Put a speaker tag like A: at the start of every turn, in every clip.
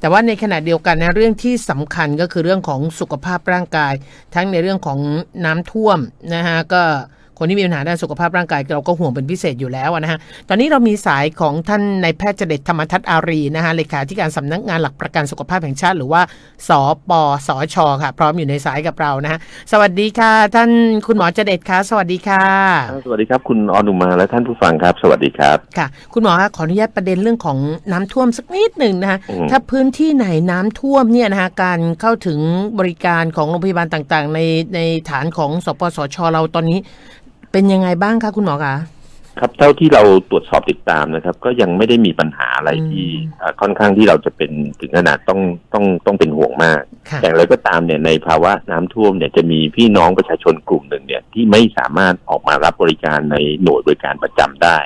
A: แต่ว่าในขณะเดียวกันนะเรื่องที่สำคัญก็คือเรื่องของสุขภาพร่างกาย ทั้งในเรื่องของน้ำท่วมนะฮะก็ คนที่มีปัญหาด้านสุขภาพร่างกายเราก็ห่วงเป็นพิเศษอยู่แล้วนะฮะ ตอนนี้เรามีสายของท่านนายแพทย์เจเดชธรรมทัศน์อารีนะฮะเลขาธิการสำนักงานหลักประกันสุขภาพแห่งชาติหรือว่า สปสชค่ะ พร้อมอยู่ในสายกับเรานะฮะ สวัสดีค่ะ ท่านคุณหมอเจเดชคะสวัสดีค่ะ
B: สวัสดีครับคุณออนุมาและท่านผู้ฟังครับ สวัสดีครับ
A: ค่ะ คุณหมอคะขออนุญาตประเด็นเรื่องของน้ำท่วมสักนิดหนึ่งนะคะ
B: อืม
A: ถ้าพื้นที่ไหนน้ำท่วมเนี่ยนะคะการเข้าถึงบริการของโรงพยาบาลต่างๆ ในในฐานของสปสชเราตอนนี้ เป็นยังไงบ้างคะคุณหมอคะ
B: ครับเท่าที่เราตรวจสอบติดตามนะครับ ก็ยังไม่ได้มีปัญหาอะไร
A: อืม
B: ที่อ่าค่อนข้างที่เราจะเป็นถึงขนาดต้องต้องต้องเป็นห่วงมาก
A: ค่ะ
B: แต่อย่างไรก็ตามเนี่ยในภาวะน้ำท่วมเนี่ยจะมีพี่น้องประชาชนกลุ่มหนึ่งเนี่ยที่ไม่สามารถออกมารับบริการในหน่วยบริการประจำได้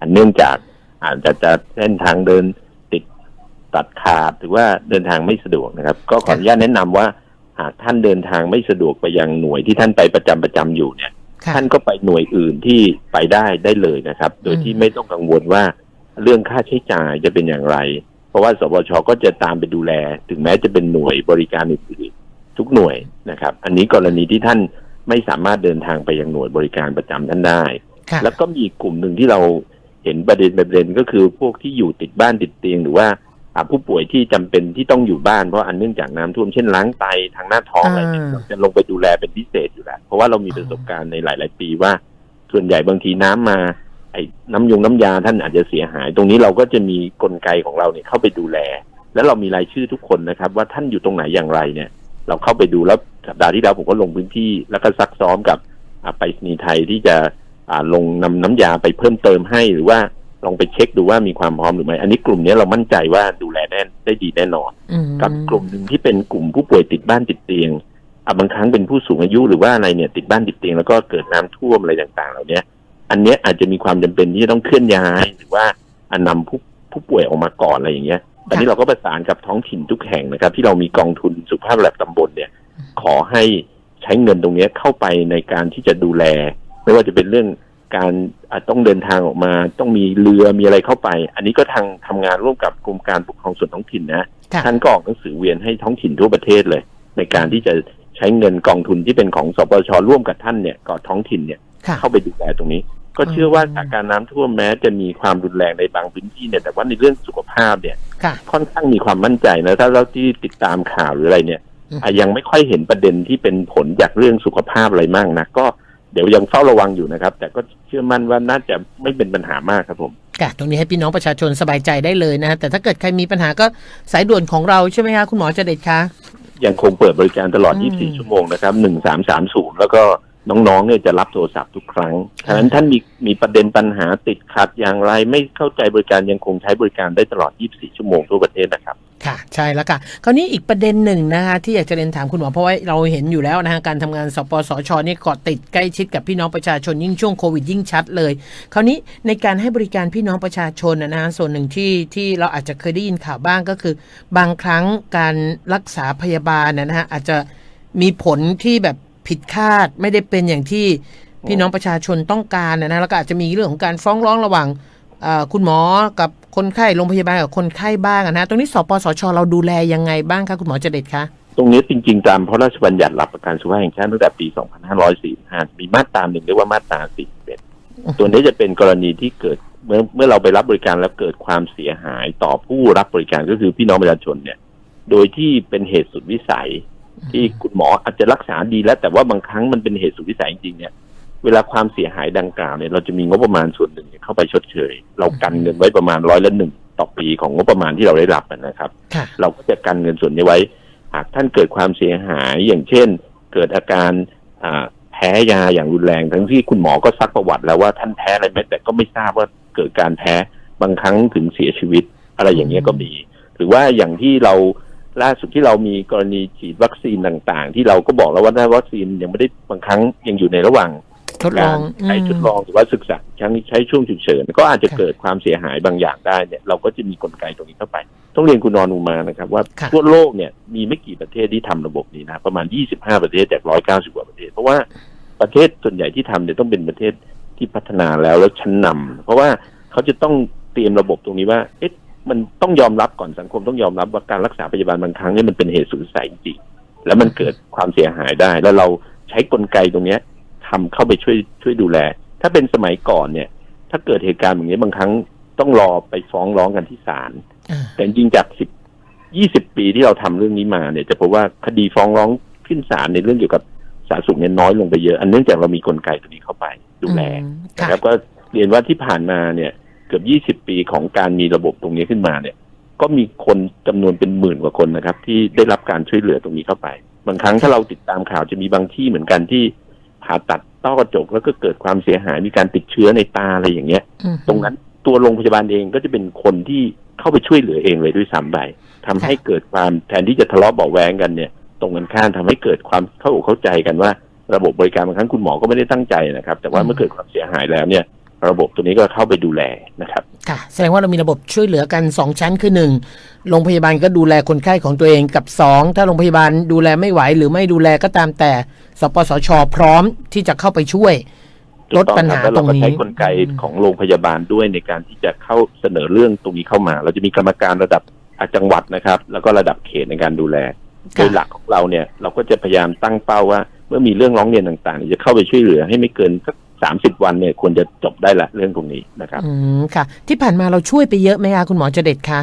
B: อันเนื่องจากอาจจะจะเส้นทางเดินติดตัดขาดหรือว่าเดินทางไม่สะดวกนะครับ ก็ขออนุญาตแนะนำว่าหากท่านเดินทางไม่สะดวกไปยังหน่วยที่ท่านไปประจำประจำอยู่เนี่ย
A: ค่ะ
B: ท่านก็ไปหน่วยอื่นที่ไปได้ได้เลยนะครับ โดยที่ไม่ต้องกังวลว่าเรื่องค่าใช้จ่ายจะเป็นอย่างไร เพราะว่าสบชก็จะตามไปดูแล ถึงแม้จะเป็นหน่วยบริการอื่นๆทุกหน่วยนะครับ อันนี้กรณีที่ท่านไม่สามารถเดินทางไปยังหน่วยบริการประจำท่านได้
A: ค่ะ
B: แล้วก็มีกลุ่มหนึ่งที่เราเห็นประเด็นประเด็นก็คือพวกที่อยู่ติดบ้านติดเตียงหรือว่าอ่า ผู้ป่วยที่จำเป็นที่ต้องอยู่บ้านเพราะอันเนื่องจากน้ำท่วมเช่นล้างไตทางหน้าท้องอะไรเนี่ย
A: อ่า
B: เราจะลงไปดูแลเป็นพิเศษอยู่แล้วเพราะว่าเรามีประสบการณ์ในหลาย ๆ ปีว่า ส่วนใหญ่บางทีน้ำมา ไอ้น้ำยงน้ำยาท่านอาจจะเสียหาย ตรงนี้เราก็จะมีกลไกของเราเนี่ยเข้าไปดูแล แล้วเรามีรายชื่อทุกคนนะครับ ว่าท่านอยู่ตรงไหนอย่างไรเนี่ย เราเข้าไปดูแล้วสัปดาห์ที่แล้วผมก็ลงพื้นที่ แล้วก็ซักซ้อมกับอ่าไปรษณีย์ไทยที่จะอ่าลงนำน้ำยาไปเพิ่มเติมให้หรือว่า ลองไปเช็คดูว่ามีความพร้อมหรือไม่ อันนี้กลุ่มนี้เรามั่นใจว่าดูแลแน่ได้ดีแน่นอน
A: อืม
B: กับกลุ่มหนึ่งที่เป็นกลุ่มผู้ป่วยติดบ้านติดเตียงอะบางครั้งเป็นผู้สูงอายุหรือว่าอะไรเนี่ยติดบ้านติดเตียงแล้วก็เกิดน้ำท่วมอะไรต่างๆ เหล่านี้อันเนี้ยอาจจะมีความจำเป็นที่จะต้องเคลื่อนย้าย หรือว่าอันนำผู้ผู้ป่วยออกมาก่อนอะไรอย่างเงี้ยตอนนี้เราก็ประสานกับท้องถิ่นทุกแห่งนะครับ ที่เรามีกองทุนสุขภาพระดับตำบลเนี่ย ขอให้ใช้เงินตรงเนี้ยเข้าไปในการที่จะดูแล ไม่ว่าจะเป็นเรื่อง การอะต้องเดินทางออกมาต้องมีเรือมีอะไรเข้าไป อันนี้ก็ทางทำงานร่วมกับกรมการปกครองส่วนท้องถิ่นนะ
A: ค่ะ
B: ท่านก็ออกหนังสือเวียนให้ท้องถิ่นทั่วประเทศเลย ในการที่จะใช้เงินกองทุนที่เป็นของสปชร่วมกับท่านเนี่ยกับท้องถิ่นเนี่ย
A: ค่ะ
B: เข้าไปดูแลตรงนี้ ก็เชื่อว่าสถานการณ์น้ำท่วมแม้จะมีความรุนแรงในบางพื้นที่เนี่ยแต่ว่าในเรื่องสุขภาพเนี่ย
A: ค่ะ
B: ค่อนข้างมีความมั่นใจนะถ้าเราที่ติดตามข่าวหรืออะไรเนี่ย
A: อืม
B: อะยังไม่ค่อยเห็นประเด็นที่เป็นผลจากเรื่องสุขภาพอะไรมากนะก็เดี๋ยวยังเฝ้าระวังอยู่นะครับ แต่ก็เชื่อมั่นว่าน่าจะไม่เป็นปัญหามากครับผม
A: ค่ะตรงนี้ให้พี่น้องประชาชนสบายใจได้เลยนะฮะแต่ถ้าเกิดใครมีปัญหาก็สายด่วนของเราใช่ไหมคะคุณหมอเจเดชคะ
B: ยังคงเปิดบริการตลอด
A: อืม
B: 24 ชั่วโมงนะครับ 1330 แล้วก็น้องๆ เนี่ยจะรับโทรศัพท์ทุกครั้งฉะนั้นท่านมีมีประเด็นปัญหาติดขัดอย่างไรไม่เข้าใจบริการยังคงใช้บริการได้ตลอด 24 ชั่วโมงทั่วประเทศนะครับ
A: ค่ะ ใช่แล้วค่ะ คราวนี้อีกประเด็นหนึ่งนะคะที่อยากจะเรียนถามคุณหมอเพราะว่าเราเห็นอยู่แล้วนะฮะการทำงานสปสชนี่เกาะติดใกล้ชิดกับพี่น้องประชาชนยิ่งช่วงโควิดยิ่งชัดเลย คราวนี้ในการให้บริการพี่น้องประชาชนนะฮะส่วนหนึ่งที่ที่เราอาจจะเคยได้ยินข่าวบ้างก็คือ บางครั้งการรักษาพยาบาลนะฮะอาจจะมีผลที่แบบผิดคาดไม่ได้เป็นอย่างที่พี่น้องประชาชนต้องการนะนะแล้วก็อาจจะมีเรื่องของการฟ้องร้องระหว่างคุณหมอกับ คนไข้โรงพยาบาลกับคนไข้บ้างอะนะตรงนี้สปสชเราดูแลยังไงบ้างคะคุณหมอเจเด็ดคะ
B: ตรงนี้จริงๆ ตามพระราชบัญญัติหลักประกันสุขภาพแห่งชาติตั้งแต่ปี 2545 มีมาตราหนึ่งเรียกว่ามาตรา 41 ตัวนี้จะเป็นกรณีที่เกิดเมื่อเมื่อเราไปรับบริการแล้วเกิดความเสียหายต่อผู้รับบริการก็คือพี่น้องประชาชนเนี่ย โดยที่เป็นเหตุสุดวิสัย ที่คุณหมออาจจะรักษาดีแล้ว แต่ว่าบางครั้งมันเป็นเหตุสุดวิสัยจริงๆเนี่ย เวลาความเสียหายดังกล่าวเนี่ยเราจะมีงบประมาณส่วนหนึ่งเนี่ยเข้าไปชดเชย เรากันเงินไว้ประมาณร้อยละหนึ่งต่อปีของงบประมาณที่เราได้รับนะครับ
A: ค่ะ
B: เราก็จะกันเงินส่วนนี้ไว้ หากท่านเกิดความเสียหายอย่างเช่น เกิดอาการอ่าแพ้ยาอย่างรุนแรง ทั้งที่คุณหมอก็ซักประวัติแล้วว่าท่านแพ้อะไรไหมแต่ก็ไม่ทราบว่าเกิดการแพ้บางครั้งถึงเสียชีวิตอะไรอย่างเงี้ยก็มี หรือว่าอย่างที่เราล่าสุดที่เรามีกรณีฉีดวัคซีนต่างๆ ที่เราก็บอกแล้วว่าถ้าวัคซีนยังไม่ได้บางครั้งยังอยู่ในระหว่าง
A: ทดลอง
B: ใช้ทดลองหรือว่าศึกษาใช้ใช้ช่วงฉุกเฉินก็อาจจะเกิดความเสียหายบางอย่างได้เนี่ยเราก็จะมีกลไกตรงนี้เข้าไป ต้องเรียนคุณนอนอูมานะครับ ว่า
A: ค่ะ
B: ทั่วโลกเนี่ยมีไม่กี่ประเทศที่ทำระบบนี้นะประมาณ 25 ประเทศจาก 190 กว่าประเทศ เพราะว่าประเทศส่วนใหญ่ที่ทำเนี่ยต้องเป็นประเทศที่พัฒนาแล้วแล้วชั้นนำเพราะว่าเขาจะต้องเตรียมระบบตรงนี้ว่าเอ๊ะมันต้องยอมรับก่อนสังคมต้องยอมรับว่าการรักษาพยาบาลบางครั้งเนี่ยมันเป็นเหตุสุดวิสัยจริงๆแล้วมันเกิดความเสียหายได้แล้วเราใช้กลไกตรงเนี้ย ทำเข้าไปช่วยช่วยดูแล ถ้าเป็นสมัยก่อนเนี่ย ถ้าเกิดเหตุการณ์แบบนี้บางครั้งต้องรอไปฟ้องร้องกันที่ศาล
A: อ่า
B: แต่จริงๆจากสิบยี่สิบปีที่เราทำเรื่องนี้มาเนี่ย จะพบว่าคดีฟ้องร้องขึ้นศาลในเรื่องเกี่ยวกับสาธารณสุขเนี่ยน้อยลงไปเยอะ อันเนื่องจากเรามีกลไกตัวนี้เข้าไปดูแล
A: อืมค่ะ
B: นะครับก็เรียนว่าที่ผ่านมาเนี่ย เกือบยี่สิบปีของการมีระบบตรงนี้ขึ้นมาเนี่ย ก็มีคนจำนวนเป็นหมื่นกว่าคนนะครับ ที่ได้รับการช่วยเหลือตรงนี้เข้าไป บางครั้งถ้าเราติดตามข่าวจะมีบางที่เหมือนกันที่ ผ่าตัดต้อกระจกแล้วก็เกิดความเสียหายมีการติดเชื้อในตาอะไรอย่างเงี้ย
A: อืม
B: ตรงนั้นตัวโรงพยาบาลเองก็จะเป็นคนที่เข้าไปช่วยเหลือเองเลยด้วยซ้ำไปทำให้เกิดความแทนที่จะทะเลาะเบาะแวงกันเนี่ย ตรงกันข้ามทำให้เกิดความเข้าอกเข้าใจกันว่า ระบบบริการบางครั้งคุณหมอก็ไม่ได้ตั้งใจนะครับ แต่ว่าเมื่อเกิดความเสียหายแล้วเนี่ย ระบบตัวนี้ก็เข้าไปดูแลนะครับ
A: ค่ะ แสดงว่าเรามีระบบช่วยเหลือกัน 2 ชั้นคือ 1 โรงพยาบาลก็ดูแลคนไข้ของตัวเองกับ 2 ถ้าโรงพยาบาลดูแลไม่ไหวหรือไม่ดูแลก็ตามแต่ สปสช พร้อมที่จะเข้าไปช่วยลดปัญหา
B: แล้ว
A: ตร
B: เรา
A: ง
B: ก็
A: นี้
B: ใช้กลไกของโรงพยาบาลด้วยในการที่จะเข้าเสนอเรื่องตรงนี้เข้ามา เราจะมีกรรมการระดับจังหวัดนะครับ แล้วก็ระดับเขตในการดูแลโดยหลักของเราเนี่ยเราก็จะพยายามตั้งเป้าว่า เมื่อมีเรื่องร้องเรียนต่างๆเนี่ยจะเข้าไปช่วยเหลือให้ไม่เกินสัก สามสิบวันเนี่ยควรจะจบได้ละเรื่องตรงนี้นะครับ
A: อืมค่ะ ที่ผ่านมาเราช่วยไปเยอะไหมคะคุณหมอเจเด็ดคะ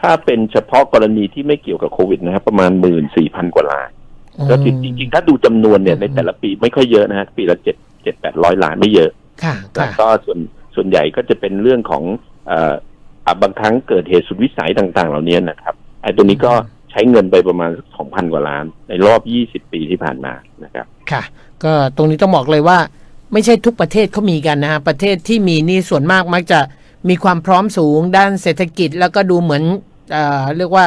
B: ถ้าเป็นเฉพาะกรณีที่ไม่เกี่ยวกับโควิดนะครับประมาณหมื่นสี่พันกว่ารายก็จริงๆ ถ้าดูจำนวนเนี่ยในแต่ละปีไม่ค่อยเยอะนะฮะปีละเจ็ดเจ็ดแปดร้อยล้านไม่เยอะ
A: ค่ะ
B: แล้
A: ค่ะ
B: วก็ส่วนส่วนใหญ่ก็จะเป็นเรื่องของเอ่ออะบางครั้งเกิดเหตุสุดวิสัยต่าง ๆ เหล่านี้นะครับไอ้ตัวนี้ก็ใช้เงินไปประมาณสองพันกว่าล้าน ในรอบยี่สิบปีที่ผ่านมานะครับ
A: ค่ะ ก็ตรงนี้ต้องบอกเลยว่า ไม่ใช่ทุกประเทศเขามีกันนะฮะประเทศที่มีนี่ส่วนมากมักจะมีความพร้อมสูงด้านเศรษฐกิจ แล้วก็ดูเหมือนเอ่อเรียกว่า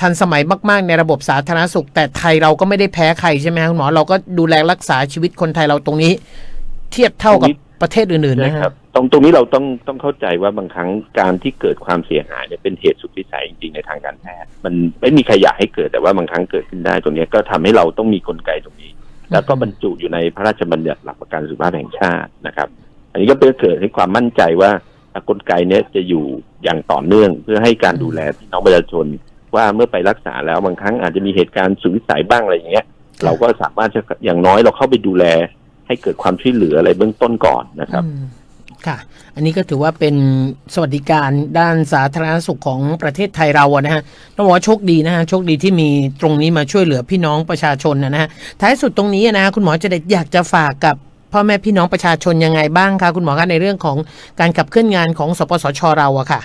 A: ทันสมัยมาก ๆ ในระบบสาธารณสุข แต่ไทยเราก็ไม่ได้แพ้ใครใช่ไหมครับคุณหมอเราก็ดูแลรักษาชีวิตคนไทยเราตรงนี้ เทียบเท่ากับประเทศอื่นๆนะ
B: นะค
A: ค
B: รั
A: รั
B: บบตรงตรงนี้เราต้องต้องเข้าใจว่าบางครั้งการที่เกิดความเสียหายเนี่ยเป็นเหตุสุดวิสัยจริง ๆ ในทางการแพทย์มันไม่มีใครอยากให้เกิดแต่ว่าบางครั้งเกิดขึ้นได้ตรงเนี้ยก็ทำให้เราต้องมีกลไกตรงนี้ แล้วก็บรรจุอยู่ในพระราชบัญญัติหลักประกันสุขภาพแห่งชาตินะครับ อันนี้ก็เพื่อเกิดให้ความมั่นใจว่ากลไกเนี้ยจะอยู่อย่างต่อเนื่อง เพื่อให้การดูแลพี่น้องประชาชน ว่าเมื่อไปรักษาแล้วบางครั้งอาจจะมีเหตุการณ์สุดวิสัยบ้างอะไรอย่างเงี้ย เราก็สามารถจะอย่างน้อยเราเข้าไปดูแล ให้เกิดความช่วยเหลืออะไรเบื้องต้นก่อนนะครับ
A: ค่ะ อันนี้ก็ถือว่าเป็นสวัสดิการด้านสาธารณสุขของประเทศไทยเราอะนะฮะต้องบอกว่าโชคดีนะฮะโชคดีที่มีตรงนี้มาช่วยเหลือพี่น้องประชาชนนะฮะท้ายสุดตรงนี้นะฮะคุณหมอจะได้อยากจะฝากกับพ่อแม่พี่น้องประชาชนยังไงบ้างคะคุณหมอคะในเรื่องของการขับเคลื่อนงานของสปสชเราอะค่ะ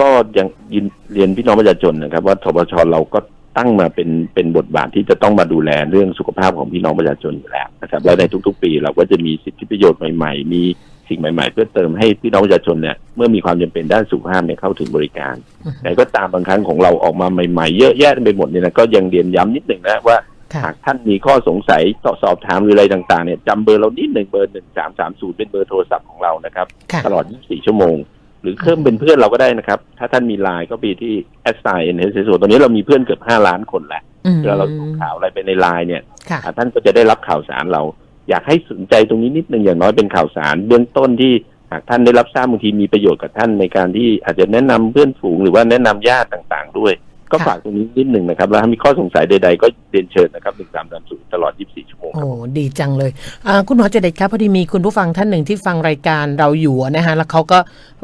B: ก็ยังยินเรียนพี่น้องประชาชนนะครับ ว่าทบชเราก็ตั้งมาเป็นเป็นบทบาทที่จะต้องมาดูแลเรื่องสุขภาพของพี่น้องประชาชนอยู่แล้วนะครับและในทุก ๆ ปีเราก็จะมีสิทธิประโยชน์ใหม่ ๆ มี สิ่งใหม่ๆ เพื่อเติมให้พี่น้องประชาชนเนี่ยเมื่อมีความจำเป็นด้านสุขภาพเนี่ยเข้าถึงบริการ
A: อือฮึ
B: แต่ก็ตามบางครั้งของเราออกมาใหม่ๆ เยอะแยะไปหมดเนี่ยนะก็ยังเรียนย้ำนิดหนึ่งนะว่า
A: ค่ะ
B: หากท่านมีข้อสงสัยต่อสอบถามหรืออะไรต่างๆเนี่ยจำเบอร์เรานิดหนึ่งเบอร์หนึ่งสามสามศูนย์เป็นเบอร์โทรศัพท์ของเรานะครับ
A: ค่ะ
B: ตลอด 24 ชั่วโมง หรือเพิ่มเป็นเพื่อนเราก็ได้นะครับ ถ้าท่านมีไลน์ก็ไปที่ s i n s s o ตอนนี้เรามีเพื่อนเกือบ 5 ล้านคนแหละ
A: อืม
B: เวลาเราส่งข่าวอะไรไปในไลน์เนี่ย
A: ค่ะ
B: อ่าท่านก็จะได้รับข่าวสารเรา อยากให้สนใจตรงนี้นิดนึงอย่างน้อยเป็นข่าวสาร เบื้องต้นที่หากท่านได้รับทราบบางทีมีประโยชน์กับท่านในการที่อาจจะแนะนำเพื่อนฝูงหรือว่าแนะนำญาติต่างๆ ด้วย ก็
A: ค่ะ
B: ฝากตรงนี้นิดหนึ่งนะครับ แล้วถ้ามีข้อสงสัยใดๆ ก็เรียนเชิญนะครับ1330ตลอด24ชั่วโมงครับ
A: โอ้ดีจังเลยอ่าคุณหมอเจเด็ดครับพอดีมีคุณผู้ฟังท่านหนึ่งที่ฟังรายการเราอยู่นะฮะแล้วเขาก็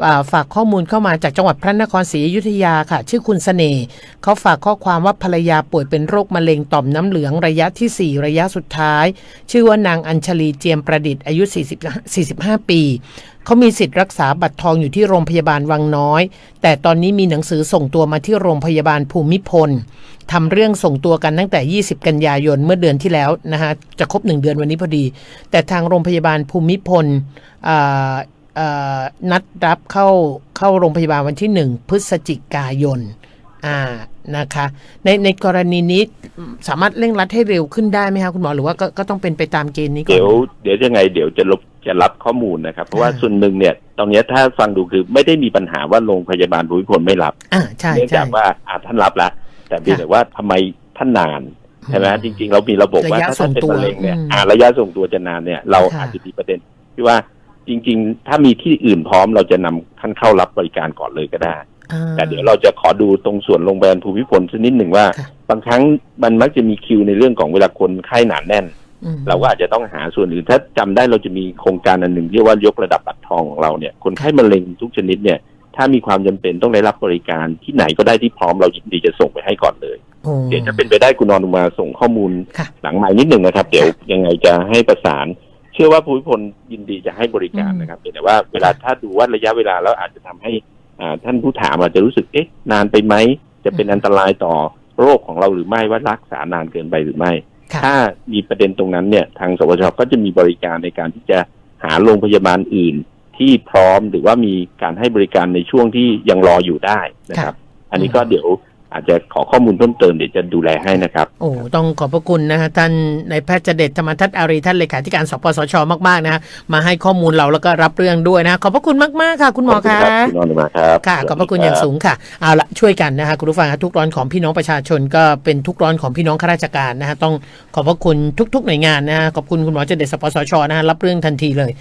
A: อ่าฝากข้อมูลเข้ามาจากจังหวัดพระนครศรีอยุธยาค่ะ ชื่อคุณเสน่ห์เขาฝากข้อความว่าภรรยาป่วยเป็นโรคมะเร็งต่อมน้ำเหลืองระยะทีสี่ 4 ระยะสุดท้าย ชื่อว่านางอัญชลีเจียมประดิษฐ์อายุ 40 45 ปี เขามีสิทธิ์รักษาบัตรทองอยู่ที่โรงพยาบาลวังน้อย แต่ตอนนี้มีหนังสือส่งตัวมาที่โรงพยาบาลภูมิพลทำเรื่องส่งตัวกันตั้งแต่ 20 กันยายนเมื่อเดือนที่แล้วนะฮะจะครบ1เดือนวันนี้พอดี แต่ทางโรงพยาบาลภูมิพลนัดรับเข้าเข้าโรงพยาบาลวันที่ 1 พฤศจิกายนอ่านะคะในในกรณีนี้สามารถเร่งรัดให้เร็วขึ้นได้ไหมคะคุณหมอหรือว่าก็ก็ต้องเป็นไปตามเกณฑ์นี้ก่อน
B: เดี๋ยวเดี๋ยวยังไงเดี๋ยวจะลบ จะรับข้อมูลนะครับ เพราะว่า
A: อ่า
B: ส่วนหนึ่งเนี่ยตอนนี้ยถ้าฟังดูคือไม่ได้มีปัญหาว่าโรงพยาบาลภูมิพลไม่รับ
A: อ่าใช่
B: เนื่อง
A: ใช่
B: จากว่าอาท่านรับแล้วแต่เพียง
A: ค่ะ
B: แต่ว่าทำไมท่านนานใช่ไหม
A: อืม
B: จริง ๆ เรามีระบบว่า
A: ระยะ
B: ถ้าท่านเป็น
A: ส่งตัว
B: มะเร็งเนี่ย
A: อืม
B: อ่าระยะส่งตัวจะนานเนี่ย เรา
A: ค่ะ
B: อาจจะมีประเด็นที่ว่าจริง ๆ ถ้ามีที่อื่นพร้อมเราจะนำท่านเข้ารับบริการก่อนเลยก็ได้
A: อ่า
B: แต่เดี๋ยวเราจะขอดูตรงส่วนโรงพยาบาลภูมิพลสักนิดหนึ่งว่า
A: ค่ะ
B: บางครั้งมันมักจะมีคิวในเรื่องของเวลาคนไข้หนาแน่น
A: อืม
B: เราก็อาจจะต้องหาส่วนอื่น ถ้าจำได้เราจะมีโครงการอันหนึ่งเรียกว่ายกระดับบัตรทองของเราเนี่ยคนไข้มะเร็งทุกชนิดเนี่ย ถ้ามีความจำเป็นต้องได้รับบริการที่ไหนก็ได้ที่พร้อมเรายินดีจะส่งไปให้ก่อนเลย
A: โอ้
B: เดี๋ยวจะเป็นไปได้คุณนอนมาส่งข้อมูล
A: ค่ะ
B: หลังใหม่นิดหนึ่งนะครับ เดี๋ยวยังไงจะให้ประสาน เชื่อว่าภูมิพลยินดีจะให้บริการ
A: อืม
B: นะครับเพียงแต่ว่าเวลาถ้าดูว่าระยะเวลาแล้วอาจจะทำให้อ่าท่านผู้ถามอาจจะรู้สึกเอ๊ะนานไปไหมจะเป็นอันตรายต่อโรคของเราหรือไม่ว่ารักษานานเกินไปหรือไม่
A: ค่ะ
B: ถ้ามีประเด็นตรงนั้นเนี่ย ทางสวชก็จะมีบริการในการที่จะหาโรงพยาบาลอื่น ที่พร้อมหรือว่ามีการให้บริการในช่วงที่ยังรออยู่ได้นะครับ อันนี้ก็เดี๋ยว อาจจะขอข้อมูลเพิ่มเติมเดี๋ยวจะดูแลให้นะครับ
A: โอ้ต้องขอบพระคุณนะฮะท่านนายแพทย์เจเดชธรรมทัศน์อารีท่านเลขาธิการสปสชมากๆนะฮะมาให้ข้อมูลเราแล้วก็รับเรื่องด้วยนะ ขอบพระคุณมากๆค่ะ คุณหมอ
B: ขอบคุณ
A: คะ
B: ครับคุณนอนมาครับ
A: ค่ะขอบพระคุณอย่างสูงค่ะเอาละช่วยกันนะฮะคุณผู้ฟังฮะทุกร้อนของพี่น้องประชาชนก็เป็นทุกร้อนของพี่น้องข้าราชการนะฮะต้องขอบพระคุณทุก ๆ หน่วยงานนะฮะขอบคุณคุณหมอเจเดชสปสชนะฮะรับเรื่องทันทีเลย